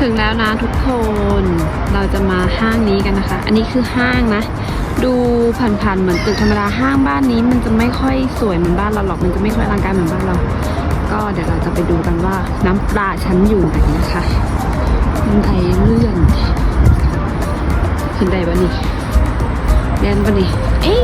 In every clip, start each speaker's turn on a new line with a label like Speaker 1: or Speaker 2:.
Speaker 1: ถึงแล้วนะทุกคนเราจะมาห้างนี้กันนะคะ อันนี้คือห้างนะ ดูผ่านๆเหมือนตึกธรรมดาห้างบ้านนี้มันจะไม่ค่อยสวยเหมือนบ้านเราหรอกมันจะไม่ค่อยอลังการเหมือนบ้านเรา ก็เดี๋ยวเราจะไปดูกันว่าน้ำปลาชั้นอยู่ไหนนะคะบันไดเลื่อนขึ้นได้ปะนี่แดนปะนี่เอ้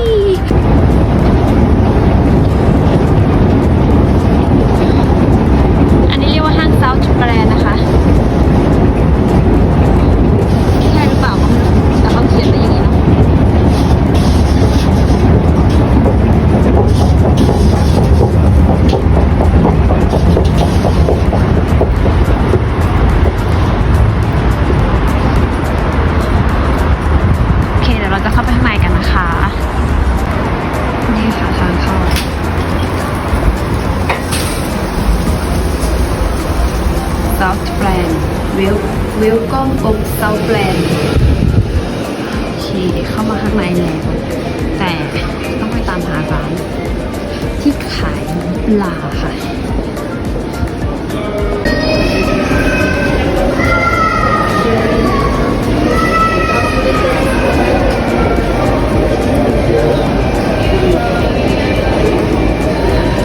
Speaker 1: วิววิวก้มกบ South Brand โอเคเข้ามาข้างในแล้วแต่ต้องไปตามหาร้าน ที่ขายปลาค่ะ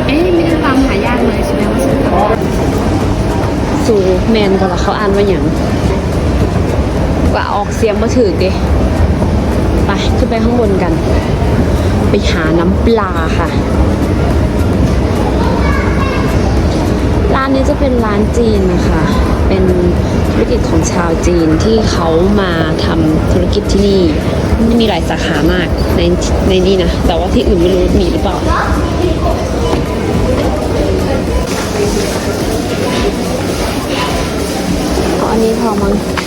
Speaker 1: เอ๊ะไม่ได้ตามหายากเลยใช่ไหมว่าฉันตามสูแมนกว่าละเขาอ่านว่าอย่าง ว่าออกเสียงมาถือดิไปขึ้นไปข้างบนกัน ไปหาน้ำปลาค่ะ ร้านนี้จะเป็นร้านจีนนะคะ เป็นธุรกิจของชาวจีนที่เขามาทำธุรกิจที่นี่มีหลายสาขามากในในนี้นะ แต่ว่าที่อื่นไม่รู้มีหรือเปล่าอาอันนี้พอมั้ง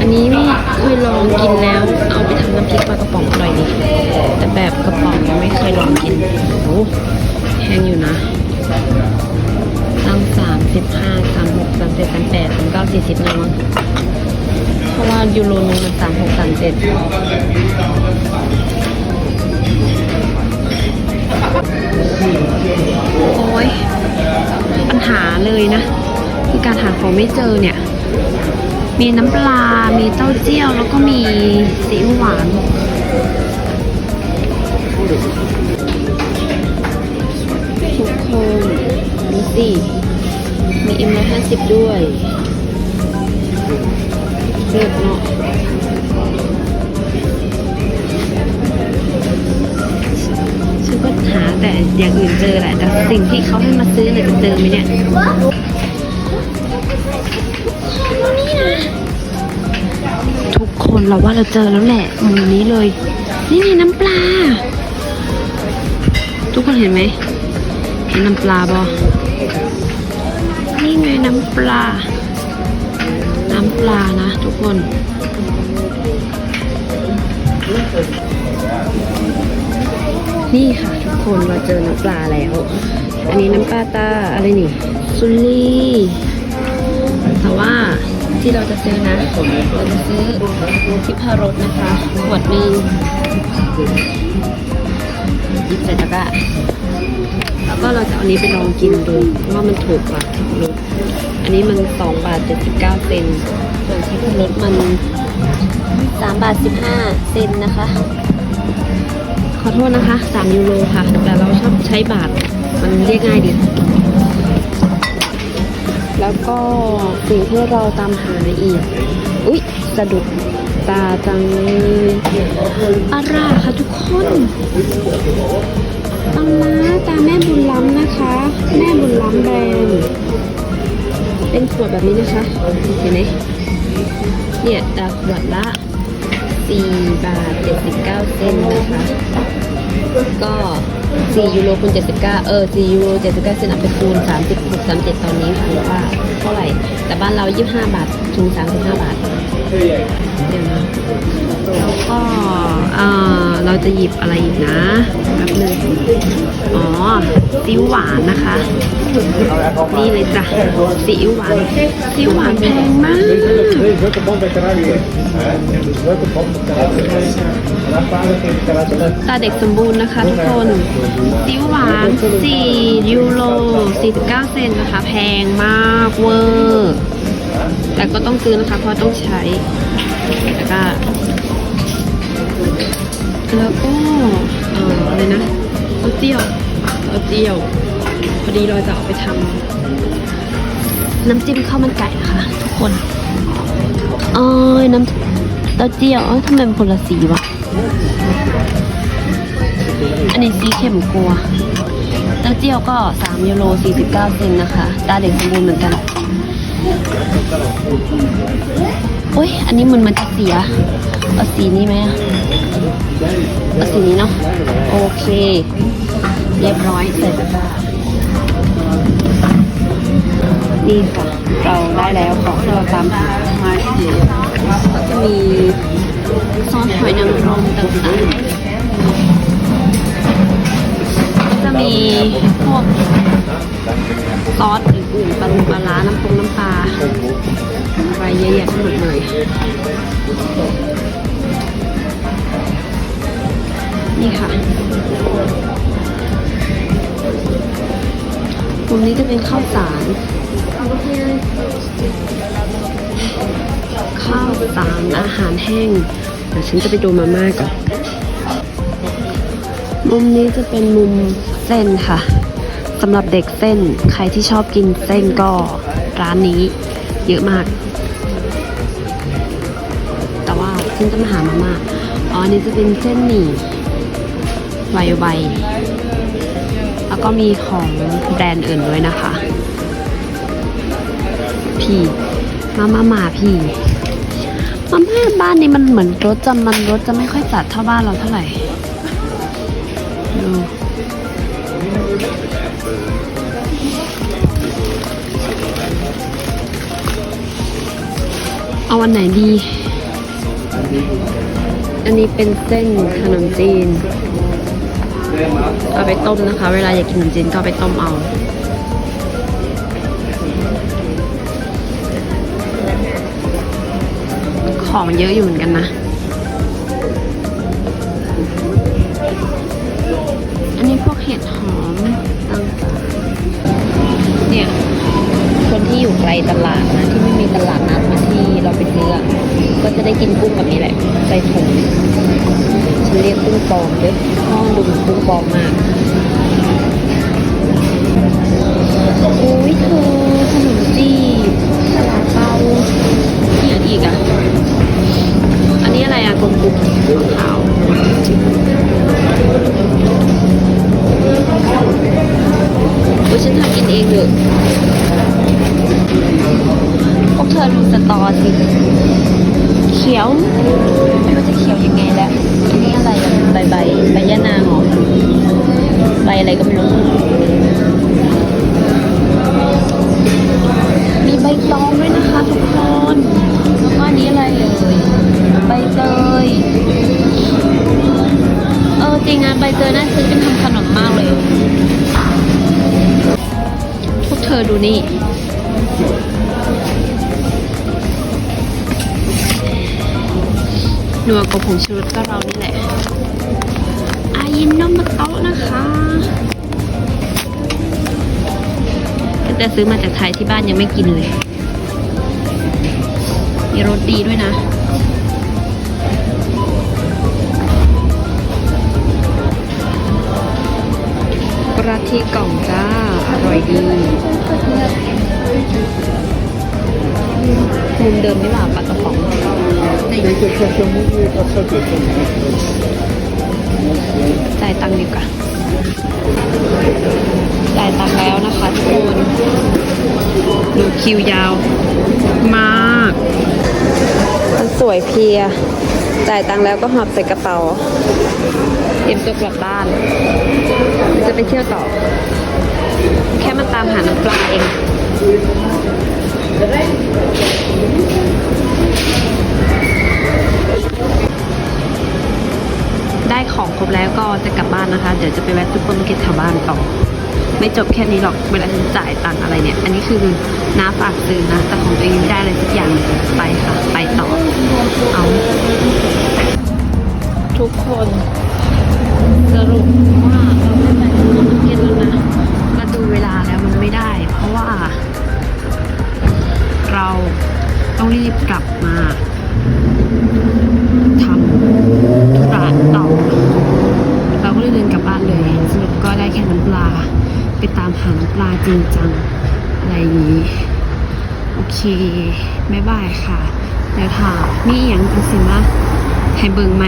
Speaker 1: อันนี้ไม่เคยลองกินแล้ว เอาไปทำน้ำพริกปลากระป๋องอร่อยดีแต่แบบกระป๋องยังไม่เคยลองกินโอ้แพงอยู่นะตั้งสามสิบห้าสามหกสามเจ็ดสามแปดสามเก้าสี่สิบนะมั้งเพราะว่ายูโรนึงมันสามหกสามเจ็ดโอ้ยปัญหาเลยนะ คือการหาของไม่เจอเนี่ย มีน้ำปลา มีเต้าเจี้ยว แล้วก็มีซีอิ๊วหวาน ทุกคนดูสิมีเอ็มร้อยห้าสิบด้วยเลือกเนาะฉันก็หาแต่อย่างอื่นเจอแหละ แต่สิ่งที่เขาให้มาซื้อเนี่ยจะเจอไหมเนี่ย คนเราว่าเราเจอแล้วแหละมุมนี้เลย นี่ไงน้ำปลา ทุกคนเห็นไหมเห็นน้ำปลาบอนี่ไงน้ำปลา น้ำปลานะทุกคนนี่ค่ะทุกคนเราเจอน้ำปลาแล้ว อันนี้น้ำปลาตาอะไรนี่ซุลี่แต่ว่า ที่เราจะซื้อนะเราจะซื้อทิพารสนะคะขวดหนึ่งยิบใส่ตะกร้าแล้วก็เราจะเอาอันนี้ไปลองกินดูว่ามันถูกกว่าทิพารสอันนี้มัน2บาท79เซนส่วนทิพารสมัน3บาท15เซนนะคะ ขอโทษนะคะ3ยูโรค่ะ แต่เราชอบใช้บาทมันเรียกง่ายดี แล้วก็สิ่งที่เราตามหาอีก อุ๊ยสะดุดตาจังเลยอาราค่ะทุกคนปลาร้าตาแม่บุญล้ำนะคะ แม่บุญล้ำแบรนด์เป็นขวดแบบนี้นะคะ เห็นไหมเนี่ยตาขวดละ 4 บาท 79 เซนนะคะ ก็ 4ยูโรคูณ79เออ4ยูโร79เซนเอาไปคูณ36 37ตอนนี้ค่ะว่าเท่าไหร่ แต่บ้านเรา25บาทถึง35บาทเดี๋ยวนะแล้วก็เอ่อเราจะหยิบอะไรอีกนะแป๊บนึงอ๋อซีอิ๊วหวานนะคะ นี่เลยจ้ะซีอิ๊วหวานซีอิ๊วหวานแพงมากตาเด็กสมบูรณ์นะคะทุกคนซิวหวาน 4 ยูโร 49 เซนนะคะ แพงมากเวอร์ แต่ก็ต้องซื้อนะคะ เพราะต้องใช้แล้วก็แล้วก็เอ่ออะไรนะเต้าเจี้ยวเต้าเจี้ยว พอดีเราจะเอาไปทำน้ำจิ้มข้าวมันไก่นะคะทุกคนเอ้ยน้ำเต้าเจี้ยวเอ้ยทำไมมันคนละสีวะ อันนี้สีเข้มกลัวเต้าเจี้ยวก็ 3 ยูโร 49 เซนนะคะ ตาเด็กสมบูรณ์เหมือนกันโอ้ย อันนี้มันมันจะเสีย เอาสีนี้ไหมเอาสีนี้เนาะ โอเค เรียบร้อยเสร็จนี่ค่ะเราได้แล้วของที่เราตามหาก็จะมีซอสหอยนางรมต่างๆ มีพวกซอสอื่นๆปลาลูปลาร้าน้ำปรุงน้ำปลาอะไรเยอะแยะไปหมดเลยนี่ค่ะตรงนี้จะเป็นข้าวสารข้าวสารอาหารแห้งเดี๋ยวฉันจะไปดูมาม่าก่อน มุมนี้จะเป็นมุมเส้นค่ะสำหรับเด็กเส้นใครที่ชอบกินเส้นก็ร้านนี้เยอะมาก แต่ว่าฉันจะมาหามาม่าอ๋อนี้จะเป็นเส้นหมี่ไวไวแล้วก็มีของแบรนด์อื่นด้วยนะคะ พี่ มามามาพี่มาม่าบ้านนี้มันเหมือนรสจะมันรสจะไม่ค่อยจัดเท่าบ้านเราเท่าไหร่ ดูเอาวันไหนดี อันนี้เป็นเส้นขนมจีน เอาไปต้มนะคะ เวลาอยากกินขนมจีนก็ไปต้มเอาของเยอะอยู่เหมือนกันนะ เห็ดหอมต่างๆเนี่ย คนที่อยู่ไกลตลาดนะที่ไม่มีตลาดนัดมาที่เราไปซื้อก็จะได้กินกุ้งแบบนี้แหละ ใส่ถุงฉันเรียกกุ้งปลอมด้วยเพราะมันดูเหมือนกุ้งปลอมมากอุ้ยเธอ อดูนี่หนัวกับผงชูรสก็เรานี่แหละ อายินนมโต๊ะนะคะตั้งแต่ซื้อมาจากไทยที่บ้านยังไม่กินเลย มีรสดีด้วยนะกระทิกล่องจ้า อร่อยดี มุมเดิมนี่หว่าปลากระป๋อง
Speaker 2: Ik heb zo'n zo'n moeilijk als dat is.
Speaker 1: จ่ายตังค์ดีกว่าจ่ายตังค์แล้วนะคะทุกคนดูคิวยาว มากมันสวยเพลีย จ่ายตังค์แล้วก็หอบใส่กระเป๋าเตรียมตัวกลับบ้านไปเที่ยวต่อ ปลาเองได้ของครบแล้วก็จะกลับบ้านนะคะ เดี๋ยวจะไปแวะซุปเปอร์มาร์เก็ตแถวบ้านต่อ ไม่จบแค่นี้หรอก เวลาฉันจ่ายตังอะไรเนี่ย อันนี้คือน้าฝากซื้อนะ แต่ของตัวเองไม่ได้อะไรสักอย่างไปค่ะ ไปต่อ ตามหาปลาจริงจังอะไรนี้ โอเคไม่บายค่ะ แล้วถามมีอย่างจันสิมาให้เบิงไหม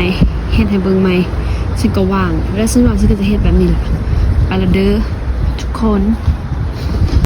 Speaker 1: เฮ็ดให้เบิงไหมฉันก็ว่าง แล้วฉันว่างฉันก็จะเฮ็ดแบบนี้แหละไปละเด้อทุกคน